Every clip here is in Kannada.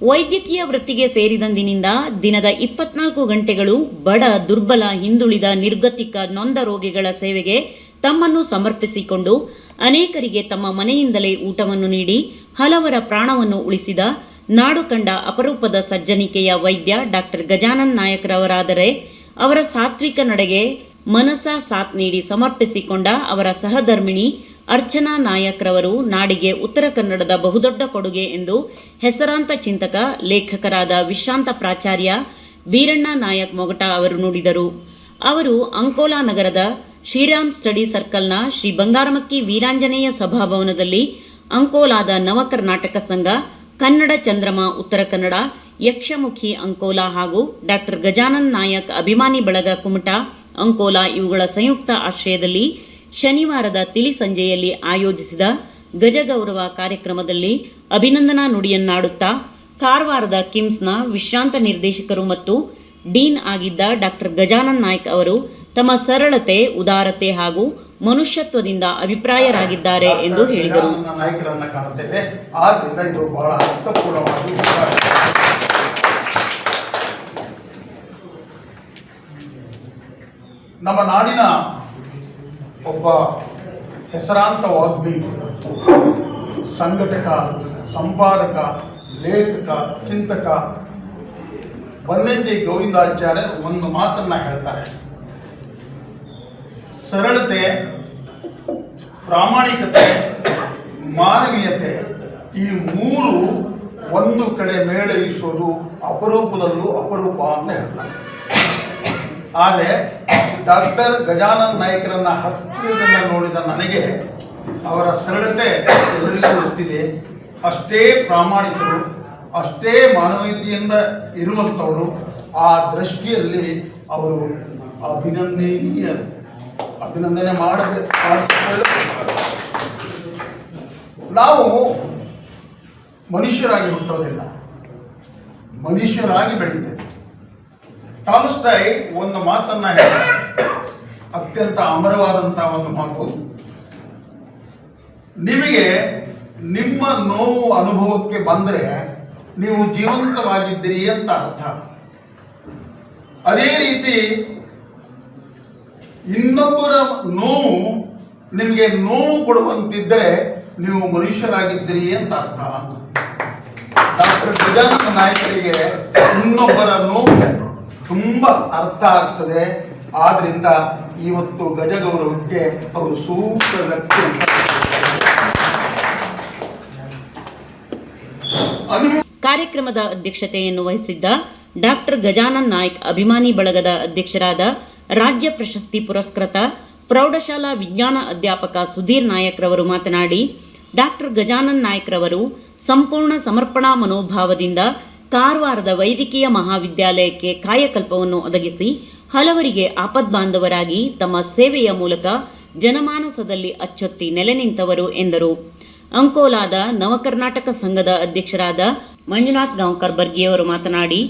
ವೈದ್ಯಕೀಯ ವೃತ್ತಿಗೆ ಸೇರಿದಂದಿನಿಂದ ದಿನದ ಇಪ್ಪತ್ನಾಲ್ಕು ಗಂಟೆಗಳು ಬಡ, ದುರ್ಬಲ, ಹಿಂದುಳಿದ, ನಿರ್ಗತಿಕ, ನೊಂದ ರೋಗಿಗಳ ಸೇವೆಗೆ ತಮ್ಮನ್ನು ಸಮರ್ಪಿಸಿಕೊಂಡು ಅನೇಕರಿಗೆ ತಮ್ಮ ಮನೆಯಿಂದಲೇ ಊಟವನ್ನು ನೀಡಿ ಹಲವರ ಪ್ರಾಣವನ್ನು ಉಳಿಸಿದ ನಾಡು ಕಂಡ ಅಪರೂಪದ ಸಜ್ಜನಿಕೆಯ ವೈದ್ಯ ಡಾಕ್ಟರ್ ಗಜಾನನ್ ನಾಯಕರವರಾದರೆ ಅವರ ಸಾತ್ವಿಕ ನಡೆಗೆ ಮನಸ ಸಾಥ್ ನೀಡಿ ಸಮರ್ಪಿಸಿಕೊಂಡ ಅವರ ಸಹಧರ್ಮಿಣಿ ಅರ್ಚನಾ ನಾಯಕ್ರವರು ನಾಡಿಗೆ ಉತ್ತರ ಕನ್ನಡದ ಬಹುದೊಡ್ಡ ಕೊಡುಗೆ ಎಂದು ಹೆಸರಾಂತ ಚಿಂತಕ, ಲೇಖಕರಾದ ವಿಶ್ರಾಂತ ಪ್ರಾಚಾರ್ಯ ಬೀರಣ್ಣ ನಾಯಕ್ ಮೊಗಟ ಅವರು ನುಡಿದರು. ಅವರು ಅಂಕೋಲಾ ನಗರದ ಶ್ರೀರಾಮ್ ಸ್ಟಡಿ ಸರ್ಕಲ್ನ ಶ್ರೀ ಬಂಗಾರಮಕ್ಕಿ ವೀರಾಂಜನೇಯ ಸಭಾಭವನದಲ್ಲಿ ಅಂಕೋಲಾದ ನವ ಕರ್ನಾಟಕ ಸಂಘ, ಕನ್ನಡ ಚಂದ್ರಮ ಉತ್ತರ ಕನ್ನಡ, ಯಕ್ಷಮುಖಿ ಅಂಕೋಲಾ ಹಾಗೂ ಡಾಕ್ಟರ್ ಗಜಾನನ್ ನಾಯಕ್ ಅಭಿಮಾನಿ ಬಳಗ ಕುಮಟ ಅಂಕೋಲಾ ಇವುಗಳ ಸಂಯುಕ್ತ ಆಶ್ರಯದಲ್ಲಿ ಶನಿವಾರದ ತಿಳಿ ಸಂಜೆಯಲ್ಲಿ ಆಯೋಜಿಸಿದ ಗಜಗೌರವ ಕಾರ್ಯಕ್ರಮದಲ್ಲಿ ಅಭಿನಂದನಾ ನುಡಿಯನ್ನಾಡುತ್ತಾ ಕಾರವಾರದ ಕಿಮ್ಸ್ನ ವಿಶ್ರಾಂತ ನಿರ್ದೇಶಕರು ಮತ್ತು ಡೀನ್ ಆಗಿದ್ದ ಡಾಕ್ಟರ್ ಗಜಾನನ್ ನಾಯ್ಕ್ ಅವರು ತಮ್ಮ ಸರಳತೆ, ಉದಾರತೆ ಹಾಗೂ ಮನುಷ್ಯತ್ವದಿಂದ ಅಭಿಪ್ರಾಯರಾಗಿದ್ದಾರೆ ಎಂದು ಹೇಳಿದರು. ನಮ್ಮ ನಾಯಕರನ್ನ ಒಬ್ಬ ಹೆಸರಾಂತ ವಾಗ್ಮಿ ಸಂಘಟಕ, ಸಂಪಾದಕ, ಲೇಖಕ, ಚಿಂತಕ. ಬನ್ನಂಜಿ ಗೋವಿಂದಾಚಾರ್ಯ ಒಂದು ಮಾತನ್ನ ಹೇಳ್ತಾರೆ. ಸರಳತೆ, ಪ್ರಾಮಾಣಿಕತೆ, ಮಾನವೀಯತೆ ಈ ಮೂರು ಒಂದು ಕಡೆ ಮೇಳೈಸೋದು ಅಪರೂಪದಲ್ಲೂ ಅಪರೂಪ ಅಂತ ಹೇಳ್ತಾರೆ. ಆದರೆ ಡಾಕ್ಟರ್ ಗಜಾನನ್ ನಾಯಕರನ್ನ ಹತ್ತಿರದಿಂದ ನೋಡಿದ ನನಗೆ ಅವರ ಸರಳತೆ ಎಲ್ಲರಿಗೂ ಗೊತ್ತಿದೆ. ಅಷ್ಟೇ ಪ್ರಾಮಾಣಿಕರು, ಅಷ್ಟೇ ಮಾನವೀಯತೆಯಿಂದ ಇರುವಂಥವರು ಆ ದೃಷ್ಟಿಯಲ್ಲಿ ಅವರು ಅಭಿನಂದನೀಯರು ಅಭಿನಂದನೆ ಮಾಡಬೇಕು ನಾವು ಮನುಷ್ಯರಾಗಿ ಹುಟ್ಟೋದಿಲ್ಲ ಮನುಷ್ಯರಾಗಿ ಬೆಳೀತೇವೆ ಟಾಲ್ಸ್ಟೈ ಒಂದು ಮಾತನ್ನ ಹೇಳ. ಅತ್ಯಂತ ಅಮರವಾದಂತಹ ಒಂದು ಮಾತು. ನಿಮಗೆ ನಿಮ್ಮ ನೋವು ಅನುಭವಕ್ಕೆ ಬಂದರೆ ನೀವು ಜೀವಂತವಾಗಿದ್ದೀರಿ ಅಂತ ಅರ್ಥ. ಅದೇ ರೀತಿ ಇನ್ನೊಬ್ಬರ ನೋವು ನಿಮಗೆ ನೋವು ಕೊಡುವಂತಿದ್ದರೆ ನೀವು ಮನುಷ್ಯರಾಗಿದ್ದೀರಿ ಅಂತ ಅರ್ಥ. ಡಾಕ್ಟರ್ ಗಜಾನಂದ ನಾಯಕರಿಗೆ ಇನ್ನೊಬ್ಬರ ನೋವು ತುಂಬಾ ಅರ್ಥ ಆಗ್ತದೆ. ಆದ್ರಿಂದ ಇವತ್ತು ಗಜಗೌರವಕ್ಕೆ ಅವರು ಸೂಕ್ತ ವ್ಯಕ್ತಿ ಅಂತ ಕಾರ್ಯಕ್ರಮದ ಅಧ್ಯಕ್ಷತೆಯನ್ನು ವಹಿಸಿದ್ದ ಡಾಕ್ಟರ್ ಗಜಾನನ್ ನಾಯ್ಕ್ ಅಭಿಮಾನಿ ಬಳಗದ ಅಧ್ಯಕ್ಷರಾದ ರಾಜ್ಯ ಪ್ರಶಸ್ತಿ ಪುರಸ್ಕೃತ ಪ್ರೌಢಶಾಲಾ ವಿಜ್ಞಾನ ಅಧ್ಯಾಪಕ ಸುಧೀರ್ ನಾಯಕ್ರವರು ಮಾತನಾಡಿ, ಡಾಕ್ಟರ್ ಗಜಾನನ್ ನಾಯ್ಕ್ರವರು ಸಂಪೂರ್ಣ ಸಮರ್ಪಣಾ ಮನೋಭಾವದಿಂದ ಕಾರವಾರದ ವೈದ್ಯಕೀಯ ಮಹಾವಿದ್ಯಾಲಯಕ್ಕೆ ಕಾಯಕಲ್ಪವನ್ನು ಒದಗಿಸಿ ಹಲವರಿಗೆ ಆಪದ್ಬಾಂಧವರಾಗಿ ತಮ್ಮ ಸೇವೆಯ ಮೂಲಕ ಜನಮಾನಸದಲ್ಲಿ ಅಚ್ಚೊತ್ತಿ ನೆಲೆ ನಿಂತವರು ಎಂದರು. ಅಂಕೋಲಾದ ನವಕರ್ನಾಟಕ ಸಂಘದ ಅಧ್ಯಕ್ಷರಾದ ಮಂಜುನಾಥ್ ಗಾಂವ್ಕರ್ ಬರ್ಗಿಯವರು ಮಾತನಾಡಿ,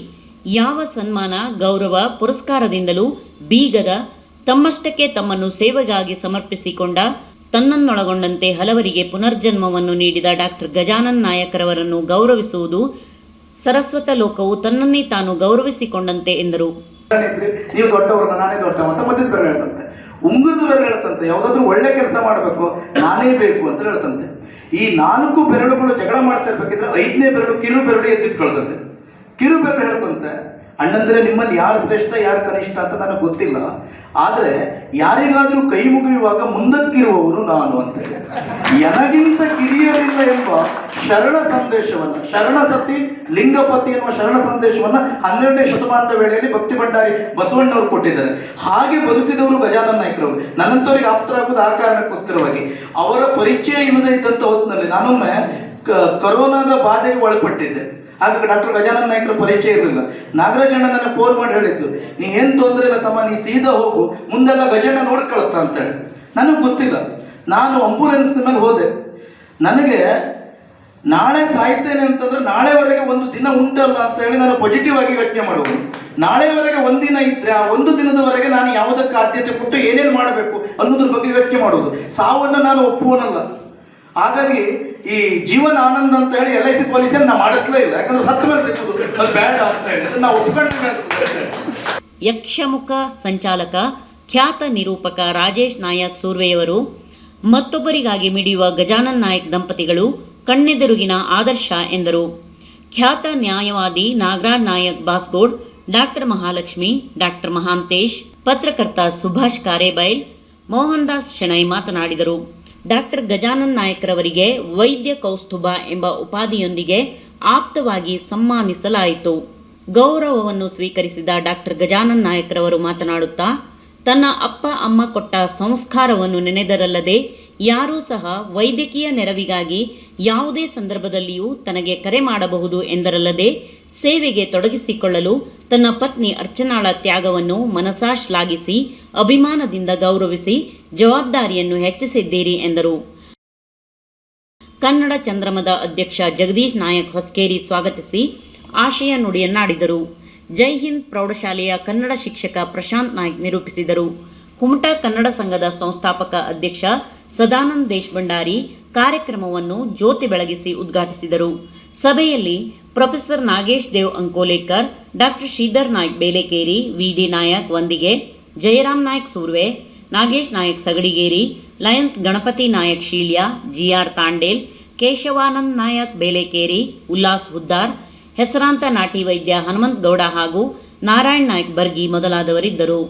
ಯಾವ ಸನ್ಮಾನ, ಗೌರವ, ಪುರಸ್ಕಾರದಿಂದಲೂ ಬೀಗದ ತಮ್ಮಷ್ಟಕ್ಕೆ ತಮ್ಮನ್ನು ಸೇವೆಗಾಗಿ ಸಮರ್ಪಿಸಿಕೊಂಡ ತನ್ನನ್ನೊಳಗೊಂಡಂತೆ ಹಲವರಿಗೆ ಪುನರ್ಜನ್ಮವನ್ನು ನೀಡಿದ ಡಾಕ್ಟರ್ ಗಜಾನನ್ ನಾಯಕರವರನ್ನು ಗೌರವಿಸುವುದು ಸರಸ್ವತ ಲೋಕವು ತನ್ನನ್ನೇ ತಾನು ಗೌರವಿಸಿಕೊಂಡಂತೆ ಎಂದರು. ನೀವು ದೊಡ್ಡವರು ನಾನೇ ದೊಡ್ಡವ ಅಂತ ಮಧ್ಯದ ಬೆರಳು ಹೇಳ್ತಂತೆ. ಉಂಗುದು ಬೆರಳು ಹೇಳ್ತಂತೆ. ಯಾವ್ದಾದ್ರು ಒಳ್ಳೆ ಕೆಲಸ ಮಾಡಬೇಕು, ನಾನೇ ಬೇಕು ಅಂತ ಹೇಳ್ತಂತೆ. ಈ ನಾಲ್ಕು ಬೆರಳುಗಳು ಜಗಳ ಮಾಡ್ತಾ ಇರ್ಬೇಕಿದ್ರೆ ಐದನೇ ಬೆರಳು ಕಿರು ಬೆರಳು ಎದ್ದಿಟ್ಕೊಳ್ತಂತೆ ಕಿರು ಬೆರಳು ಹೇಳ್ತಂತೆ ಅಣ್ಣಂದ್ರೆ ನಿಮ್ಮಲ್ಲಿ ಯಾರು ಶ್ರೇಷ್ಠ, ಯಾರು ಕನಿಷ್ಠ ಅಂತ ನನಗೆ ಗೊತ್ತಿಲ್ಲ. ಆದ್ರೆ ಯಾರಿಗಾದ್ರೂ ಕೈ ಮುಗಿಯುವಾಗ ಮುಂದಕ್ಕಿರುವವನು ನಾನು ಅಂತ ಎನಗಿಂತ ಕಿರಿಯರಿಲ್ಲ ಎಂಬ ಶರಣ ಸಂದೇಶವನ್ನ, ಶರಣ ಸತಿ, ಲಿಂಗಪತಿ ಎನ್ನುವ ಶರಣ ಸಂದೇಶವನ್ನ ಹನ್ನೆರಡನೇ ಶತಮಾನದ ವೇಳೆಯಲ್ಲಿ ಭಕ್ತಿ ಭಂಡಾರಿ ಬಸವಣ್ಣವರು ಕೊಟ್ಟಿದ್ದಾರೆ. ಹಾಗೆ ಬದುಕಿದವರು ಗಜಾನನ ನಾಯ್ಕರವರು ನನ್ನಂತವರಿಗೆ ಆಪ್ತರಾಗುವುದು ಆ ಕಾರಣಕ್ಕೋಸ್ಕರವಾಗಿ. ಅವರ ಪರಿಚಯ ಇಲ್ಲದೇ ಇದ್ದಂಥ ಹೊತ್ತಿನಲ್ಲಿ ನಾನೊಮ್ಮೆ ಕರೋನಾದ ಬಾಧೆಗೆ ಒಳಪಟ್ಟಿದ್ದೆ. ಹಾಗಾಗಿ ಡಾಕ್ಟರ್ ಗಜಾನಂದ ನಾಯ್ಕರ ಪರಿಚಯ ಇರಲಿಲ್ಲ. ನಾಗರಾಜಣ್ಣ ನನಗೆ ಫೋನ್ ಮಾಡಿ ಹೇಳಿದ್ದು, ನೀ ಏನು ತೊಂದರೆ ಇಲ್ಲ ತಮ್ಮ, ನೀ ಸೀದಾ ಹೋಗು, ಮುಂದೆಲ್ಲ ಗಜಣ್ಣ ನೋಡ್ಕೊಳತ್ತ ಅಂತ ಹೇಳಿ. ನನಗೆ ಗೊತ್ತಿಲ್ಲ. ನಾನು ಅಂಬುಲೆನ್ಸ್ ಮೇಲೆ ಹೋದೆ. ನನಗೆ, ನಾಳೆ ಸಾಯ್ತೇನೆ ಅಂತಂದ್ರೆ ನಾಳೆವರೆಗೆ ಒಂದು ದಿನ ಉಂಟಲ್ಲ ಅಂತ ಹೇಳಿ ನಾನು ಪಾಸಿಟಿವ್ ಆಗಿ ಯೋಚನೆ ಮಾಡುವುದು. ನಾಳೆವರೆಗೆ ಒಂದಿನ ಇದ್ರೆ ಆ ಒಂದು ದಿನದವರೆಗೆ ನಾನು ಯಾವುದಕ್ಕೆ ಆದ್ಯತೆ ಕೊಟ್ಟು ಏನೇನು ಮಾಡಬೇಕು ಅನ್ನೋದ್ರ ಬಗ್ಗೆ ಯೋಚನೆ ಮಾಡುವುದು. ಸಾವನ್ನು ನಾನು ಒಪ್ಪುವನಲ್ಲ. ಹಾಗಾಗಿ ಈ ಜೀವನ ಆನಂದ ಅಂತ ಹೇಳಿ ಎಲ್ ಐ ಸಿ ಪಾಲಿಸಿಯನ್ನು ನಾವು ಮಾಡಿಸ್ಲೇ ಇಲ್ಲ. ಯಾಕಂದ್ರೆ ಸತ್ತ ಮೇಲೆ ಸಿಕ್ಕುದು. ಅದು ಬ್ಯಾಡ್ ಅಂತ ಅದನ್ನ ನಾವು ಯಕ್ಷಮುಖ ಸಂಚಾಲಕ, ಖ್ಯಾತ ನಿರೂಪಕ ರಾಜೇಶ್ ನಾಯಕ್ ಸೂರ್ವೆಯವರು, ಮತ್ತೊಬ್ಬರಿಗಾಗಿ ಮಿಡಿಯುವ ಗಜಾನನ್ ನಾಯಕ್ ದಂಪತಿಗಳು, ಕಣ್ಣೆದುರುಗಿನ ಆದರ್ಶ ಎಂದರು. ಖ್ಯಾತ ನ್ಯಾಯವಾದಿ ನಾಗರಾಜ್ ನಾಯಕ್ ಬಾಸ್ಗೋಡ್ ಡಾಕ್ಟರ್ ಮಹಾಲಕ್ಷ್ಮಿ, ಡಾಕ್ಟರ್ ಮಹಾಂತೇಶ್, ಪತ್ರಕರ್ತ ಸುಭಾಷ್ ಕಾರೇಬೈಲ್ ಮೋಹನ್ ದಾಸ್ ಶೆಣೈ ಮಾತನಾಡಿದರು. ಡಾಕ್ಟರ್ ಗಜಾನನ್ ನಾಯಕರವರಿಗೆ ವೈದ್ಯ ಕೌಸ್ತುಭ ಎಂಬ ಉಪಾಧಿಯೊಂದಿಗೆ ಆಪ್ತವಾಗಿ ಸನ್ಮಾನಿಸಲಾಯಿತು ಗೌರವವನ್ನು ಸ್ವೀಕರಿಸಿದ ಡಾಕ್ಟರ್ ಗಜಾನನ್ ನಾಯಕರವರು ಮಾತನಾಡುತ್ತಾ, ತನ್ನ ಅಪ್ಪ ಅಮ್ಮ ಕೊಟ್ಟ ಸಂಸ್ಕಾರವನ್ನು ನೆನೆದರಲ್ಲದೆ ಯಾರೂ ಸಹ ವೈದ್ಯಕೀಯ ನೆರವಿಗಾಗಿ ಯಾವುದೇ ಸಂದರ್ಭದಲ್ಲಿಯೂ ತನಗೆ ಕರೆ ಮಾಡಬಹುದು ಎಂದರಲ್ಲದೆ ಸೇವೆಗೆ ತೊಡಗಿಸಿಕೊಳ್ಳಲು ತನ್ನ ಪತ್ನಿ ಅರ್ಚನಾಳ ತ್ಯಾಗವನ್ನು ಮನಸಾ ಶ್ಲಾಘಿಸಿ, ಅಭಿಮಾನದಿಂದ ಗೌರವಿಸಿ ಜವಾಬ್ದಾರಿಯನ್ನು ಹೆಚ್ಚಿಸಿದ್ದೀರಿ ಎಂದರು. ಕನ್ನಡ ಚಂದ್ರಮದ ಅಧ್ಯಕ್ಷ ಜಗದೀಶ್ ನಾಯಕ್ ಹೊಸ್ಕೇರಿ ಸ್ವಾಗತಿಸಿ ಆಶಯ ನುಡಿಯನ್ನಾಡಿದರು. ಜೈ ಹಿಂದ್ ಪ್ರೌಢಶಾಲೆಯ ಕನ್ನಡ ಶಿಕ್ಷಕ ಪ್ರಶಾಂತ್ ನಾಯ್ಕ್ ನಿರೂಪಿಸಿದರು. ಕುಮಟಾ ಕನ್ನಡ ಸಂಘದ ಸಂಸ್ಥಾಪಕ ಅಧ್ಯಕ್ಷ ಸದಾನಂದ್ ದೇಶಭಂಡಾರಿ ಕಾರ್ಯಕ್ರಮವನ್ನು ಜ್ಯೋತಿ ಬೆಳಗಿಸಿ ಉದ್ಘಾಟಿಸಿದರು. ಸಭೆಯಲ್ಲಿ professor Nagesh Dev Ankolekar, doctor Shridhar Naik Belekeri, VD Nayak Vandige, Jayaram Naik Surve, Nagesh Nayak Sagadigeri, Lions Ganapati Nayak Shilya GR Tandel, Keshavanand Nayak Belekeri, Ullas Huddar, ಹೆಸರಾಂತ ನಾಟಿ ವೈದ್ಯ ಹನುಮಂತ್ ಗೌಡ ಹಾಗೂ ನಾರಾಯಣ್ ನಾಯ್ಕ್ ಬರ್ಗಿ ಮೊದಲಾದವರಿದ್ದರು.